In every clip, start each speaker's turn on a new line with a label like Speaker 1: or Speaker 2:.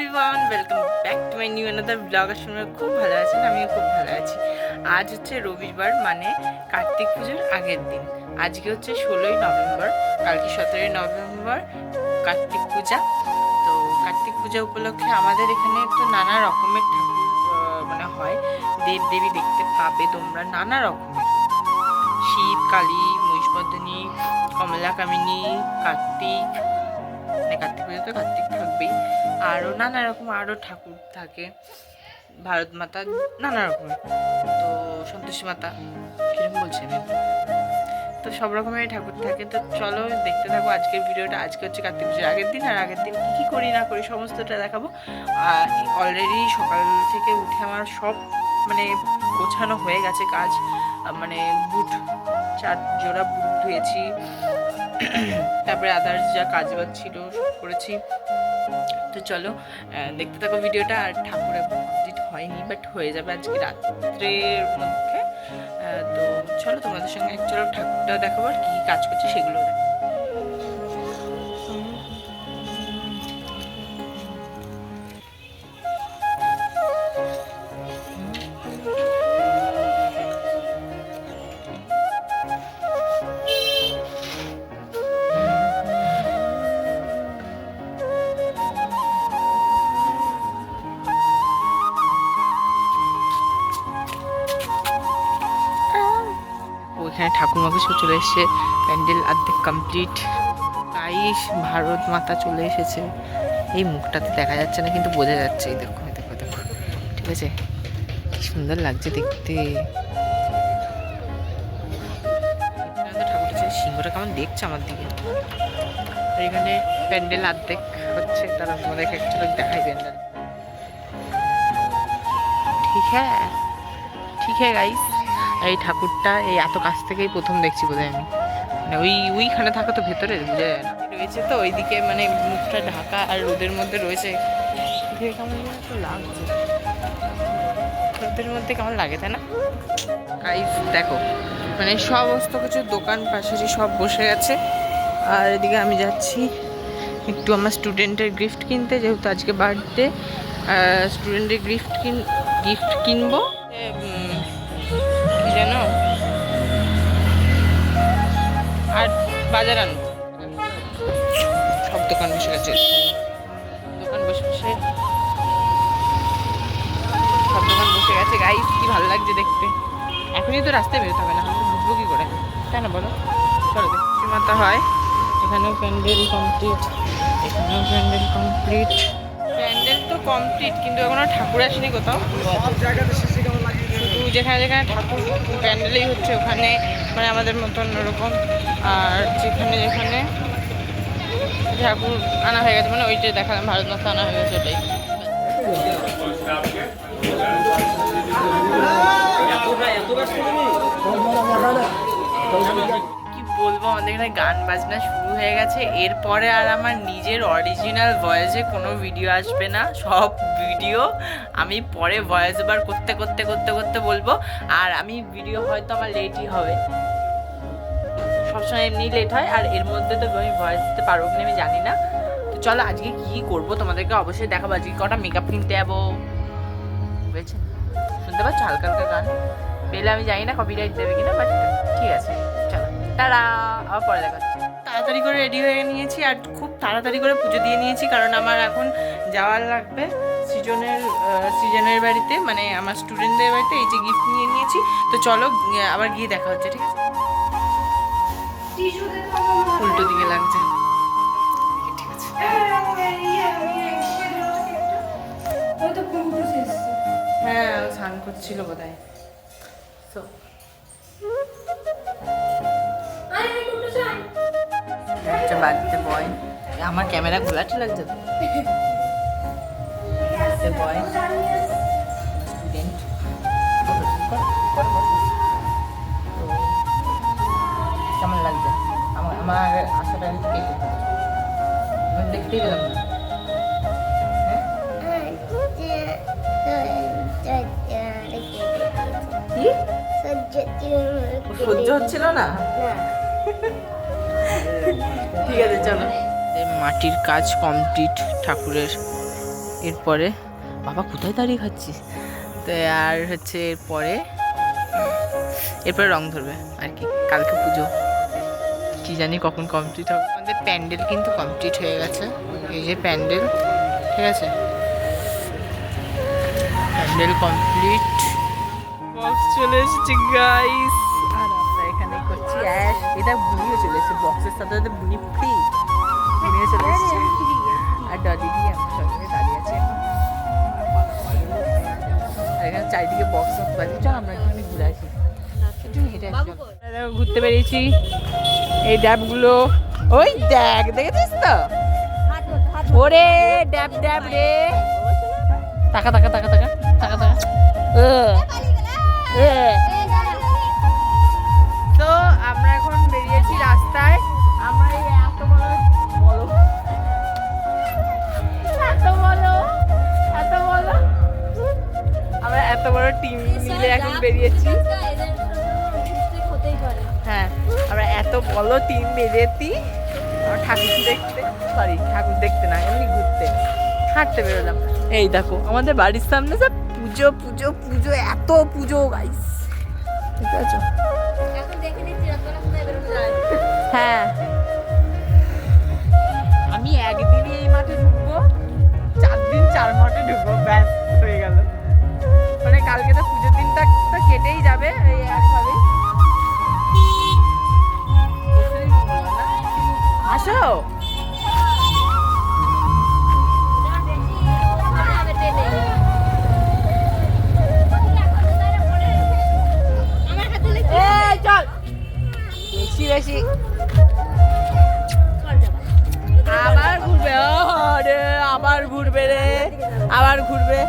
Speaker 1: Everyone welcome back to my new another blog আসলে খুব ভালো আছেন, আমিও খুব ভালো আছি। আজ হচ্ছে রবিবার মানে কার্তিক পুজোর আগের দিন। আজকে হচ্ছে ষোলোই নভেম্বর, কালকে সতেরোই নভেম্বর, কার্তিক পূজা। তো কার্তিক পূজা উপলক্ষে আমাদের এখানে তো নানা রকমের ঠাকুর মানে হয়। দেব দেবী দেখতে পাবে তোমরা নানা রকমের। শিব কালী, মহিষমর্দিনী কমলা কামিনী কার্তিক মানে কার্তিক পুজো তো কার্তিক থাকবেই। আরও নানা রকম আরও ঠাকুর থাকে। ভারত মাতা নানা রকমের। তো সন্তোষী মাতা কীরকম বলছি আমি তো সব রকমের ঠাকুর থাকে। তো চলো দেখতে থাকো আজকের ভিডিওটা। আজকে হচ্ছে কার্তিক পুজোর আগের দিন। আর আগের দিন কী কী করি না করি সমস্তটা দেখাবো। আর অলরেডি সকাল থেকে উঠে আমার সব মানে গোছানো হয়ে গেছে কাজ। মানে বুট, চার জোড়া বুট ধুয়েছি। তারপরে আদার্স যা কাজ বাজ ছিল করেছি। তো চলো দেখতে থাকো ভিডিওটা। আর ঠাকুর এখন কমপ্লিট হয়নি বাট হয়ে যাবে আজকে রাত্রের মধ্যে। তো চলো তোমাদের সঙ্গে চলো ঠাকুরটা দেখাবো আর কী কাজ করছে সেগুলো দেখাবো। ওইখানে ঠাকুর মাকে সব চলে এসছে। প্যান্ডেল অর্ধেক কমপ্লিট গাইস ভারত মাতা চলে এসেছে। এই মুখটাতে দেখা যাচ্ছে না, কিন্তু বোঝা যাচ্ছে। এই দেখো দেখো দেখো। ঠিক আছে? কি সুন্দর লাগছে দেখতে। এখানে তো ঠাকুর আছে সিংহটা কেমন দেখছে আমার দিকে। এখানে প্যান্ডেল অর্ধেক হচ্ছে, তারা তোমাদেরকে একচুয়ালি দেখাই প্যান্ডেল। ঠিক হ্যাঁ? ঠিক হ্যাঁ গাইস এই ঠাকুরটা এই এত কাছ থেকেই প্রথম দেখছি বোধহয় আমি। মানে ওই ওইখানে থাকা তো ভেতরে বোঝা যায় না রয়েছে তো ওইদিকে মানে মুখটা ঢাকা আর রোদের মধ্যে রয়েছে। কেমন লাগছে। রোদের মধ্যে কেমন লাগে, তাই না? গাইস দেখো মানে সমস্ত কিছু দোকান পাশেরই সব বসে গেছে আর এদিকে আমি যাচ্ছি একটু আমার স্টুডেন্টের গিফট কিনতে, যেহেতু আজকে বার্থডে স্টুডেন্টের গিফট কিন গিফট কিনবো। যেন আর বাজার আনব। সব দোকান বসে গেছে। দোকান বসে বসে। সব দোকান বসে গেছে। গাইস কি ভালো লাগছে দেখতে। এখনই তো রাস্তায় বেরোতে হবে না আমি বুঝব কি করে? তাই না বলো? চলো দেখি। মাতা হয়। এখানেও প্যান্ডেল কমপ্লিট এখানেও প্যান্ডেল কমপ্লিট প্যান্ডেল তো কমপ্লিট কিন্তু এখনও ঠাকুর আসেনি কোথাও। যেখানে যেখানে ঠাকুর প্যান্ডেলই হচ্ছে ওখানে মানে আমাদের মতন ওরকম আর যেখানে যেখানে ঠাকুর আনা হয়ে গেছে মানে ওইটাই দেখালাম ভারত মাতা আনা হয়ে গেছে ওটাই। কি বলব, আমাদের এখানে গান বাজনা শুরু হয়ে গেছে। এরপরে আর আমার নিজের অরিজিনাল ভয়েসে কোনো ভিডিও আসবে না, সব ভিডিও আমি পরে ভয়েস ওভার করতে করতে করতে করতে বলব। আর আমি ভিডিও হয়তো আমার লেটই হবে। সবসময় এমনি লেট হয়, আর এর মধ্যে তো আমি ভয়েস দিতে পারব কিনা আমি জানি না। তো চলো, আজকে কি করব তোমাদেরকে অবশ্যই দেখাবো। আজকে কটা মেকআপ কিনতে যাব। বুঝেছেন শুনতে পাচ্ছ হালকা হালকা গান? পেলে আমি জানি না কপিরাইট দেবে কিনা বাট ঠিক আছে। তারা পরে। তাড়াতাড়ি করে রেডি হয়ে নিয়েছি আর খুব তাড়াতাড়ি করে পুজো দিয়ে নিয়েছি, কারণ আমার এখন যাওয়ার লাগবে সৃজনের সৃজনের বাড়িতে মানে আমার স্টুডেন্টদের বাড়িতে, এই যে গিফট নিয়ে নিয়েছি। তো চলো আবার গিয়ে দেখা হচ্ছে, ঠিক আছে? উল্টো দিকে লাগছে। ঠিক আছে। হ্যাঁ স্নান করছিল বোধ হয় বাড়িতে বয়। আমার ক্যামেরা ঘোলাটে লাগছে তো। বয়। স্টুডেন্ট কেমন লাগছে? আমার আমার আসাটা আমি কে দেখতেই পেলাম না। হ্যাঁ? ও সহ্য হচ্ছিল না। ঠিক আছে চলো। মাটির কাজ কমপ্লিট ঠাকুরের। এরপরে বাবা কোথায় দাঁড়িয়ে খাচ্ছিস? তো আর হচ্ছে এরপরে এরপরে রং ধরবে আর কি কালকে পুজো। কি জানি কখন কমপ্লিট হবে। আমাদের প্যান্ডেল কিন্তু কমপ্লিট হয়ে গেছে। এই যে প্যান্ডেল ঠিক আছে? প্যান্ডেল কমপ্লিট বক্স চলে এসেছে গাইস এখানে এটা বুনিও চলে এসেছে বক্সের সাথে সাথে বুনি ফ্রি বুনিও চলে এসেছে। আর ডলি দিয়ে আমার সঙ্গে দাঁড়িয়ে আছে। এখানে চারিদিকে বক্স বাজে চল আমরা একটু ঘুরে আসি। ঘুরতে বেরিয়েছি। এই ড্যাবগুলো ওই দেখ দেখেছিস তো? ওরে ড্যাব ড্যাব রে। টাকা টাকা টাকা টাকা টাকা টাকা টিম মিলে এখন বেরিয়েছি। হ্যাঁ আমরা এত বড় টিম বেরিয়েছি। ঠাকুর দেখতে সরি ঠাকুর দেখতে না এমনি ঘুরতে। হাঁটতে বেরোলাম। এই দেখো আমাদের বাড়ির সামনে সব পুজো পুজো পুজো এত পুজো গাইস ঠিক আছে? হ্যাঁ। যাবে আসো। আবার ঘুরবে আবার ঘুরবে রে আবার ঘুরবে।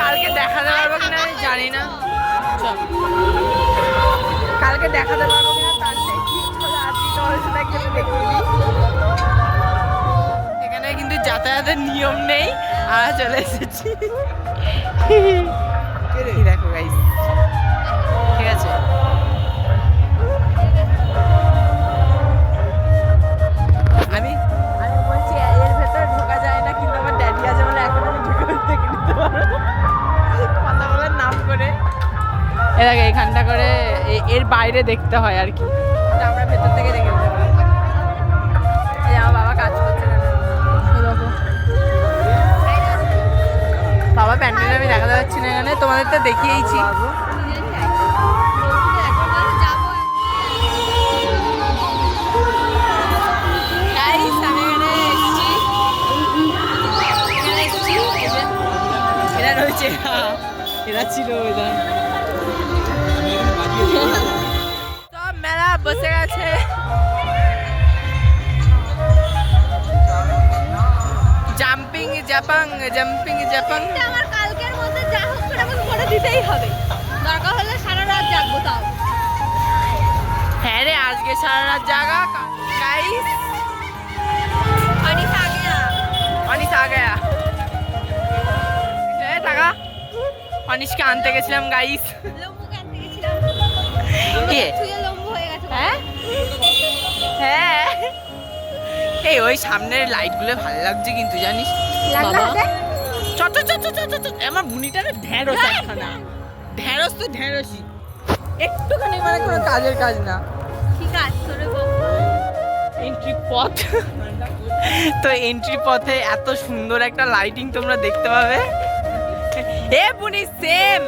Speaker 1: কালকে দেখাতে পারব কিনা আমি জানি না। কালকে দেখাতে পারব কিনা তার। এখানে কিন্তু যাতায়াতের নিয়ম নেই, আমরা চলে এসেছি। দেখো গাইস ঠিক আছে। এ দেখো এখানটা করে এর বাইরে দেখতে হয় আর কি। আমরা ভেতর থেকে দেখে আমার বাবা কাজ করছে বাবা প্যান্ডেল আমি দেখাতে পাচ্ছি না এখানে তোমাদের তো দেখিয়েইছি এরা রয়েছে। হ্যাঁ, এরা ছিল ওইটা সব মেলা বসে গেছে। জাম্পিং জাপাং জাম্পিং জাপাং
Speaker 2: আমার কালকের মধ্যে যা হোক করে আমাকে করে দিতেই হবে। দরকার হলে সারা রাত জাগবো তাও।
Speaker 1: হ্যাঁ রে আজকে সারা রাত জাগা। গাইস অনিশ আ গয়া এ টাকা। অনিশকে আনতে গেছিলাম গাইস কে?
Speaker 2: ছুঁয়ে লম্বু হয়ে? গেছে
Speaker 1: হ্যাঁ? হ্যাঁ এই ওই সামনের লাইটগুলো ভালো লাগছে কিন্তু জানিস?
Speaker 2: লাগল
Speaker 1: বাবা।
Speaker 2: হাতে?
Speaker 1: চ চ চ চ চ চ চ আমার বুনিটা না ঢ্যাঁড়স একখানা। ঢ্যাঁড়স তো ঢ্যাঁড়সই একটুখানি মানে কোনো কাজের কাজ না।
Speaker 2: ঠিক আছে
Speaker 1: এন্ট্রি পথ। তো এন্ট্রি পথে এত সুন্দর একটা লাইটিং তোমরা দেখতে পাবে। এ বুনি সেম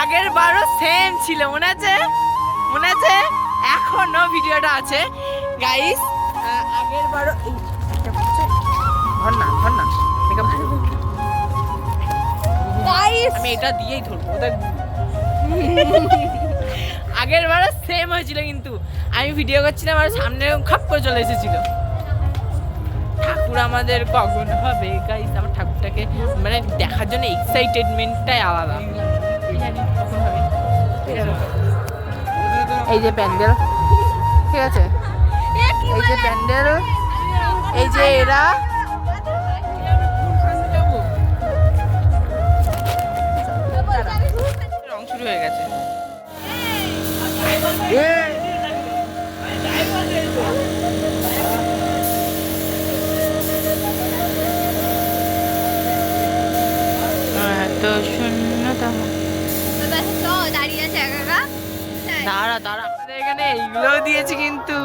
Speaker 1: আগের বারও সেম ছিল মনে আছে? মনে আছে? এখনও ভিডিওটা আছে। গাইস আগের বারও ধর না ধর না
Speaker 2: গাইস
Speaker 1: আমি এটা দিয়েই ধরবো আগের বারও সেম হয়েছিল কিন্তু। আমি ভিডিও করছিলাম আর সামনে খাপ করে চলে এসেছিল। ঠাকুর আমাদের কখন হবে? গাইস আমার ঠাকুরটাকে মানে দেখার জন্য এক্সাইটেডমেন্টটাই আলাদা। এই যে প্যান্ডেল, ঠিক আছে? এই যে প্যান্ডেল, এই যে এরা। রং শুরু হয়ে গেছে
Speaker 2: শূন্যতম
Speaker 1: দাঁড়া দাঁড়া। আমাদের এখানে এইগুলোও দিয়েছে কিন্তু।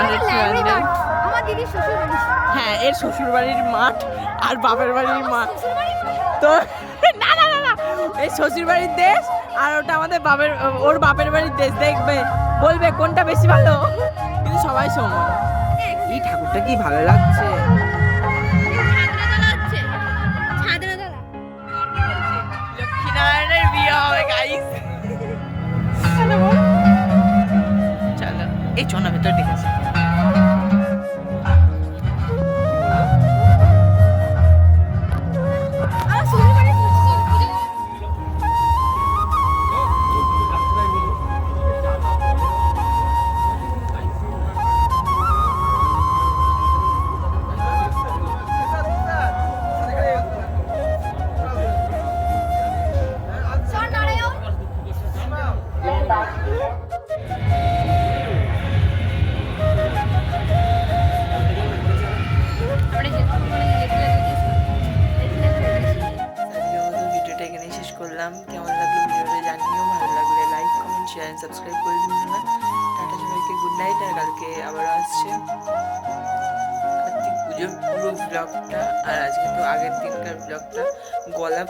Speaker 2: বাড়ি
Speaker 1: হ্যাঁ এর শ্বশুর বাড়ির মাঠ আর বাপের বাড়ির মাঠ। তো না না না না এই শ্বশুর বাড়ির দেশ আর ওটা আমাদের বাপের ওর বাপের বাড়ির দেশ দেখবে বলবে কোনটা বেশি ভালো? কিন্তু সবাই সমান। এই ঠাকুরটা কি ভালো লাগছে? লক্ষ্মীনারায়ণের বিয়ে হবে গাইস চলো এই চনা ভেতর দেখেছি।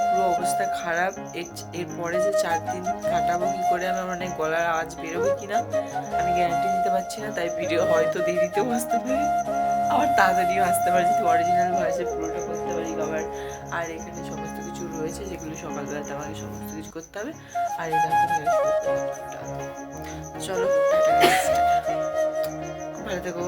Speaker 1: পুরো অবস্থা খারাপ। এর এরপরে যে চার দিন কাটাবো কি করে আমার মানে গলার আওয়াজ বেরোবে কিনা, আমি গ্যারান্টি দিতে পারছি না, তাই ভিডিও হয়তো দেরিতেও আসতে পারি। আবার তাড়াতাড়িও আসতে পারে যদি অরিজিনাল ভয়েসে পুরোটা করতে পারি আবার আর এখানে সমস্ত কিছু রয়েছে, যেগুলো সকালবেলাতে আমাকে সমস্ত কিছু করতে হবে। আর এটা। চলো ভালো থেকো।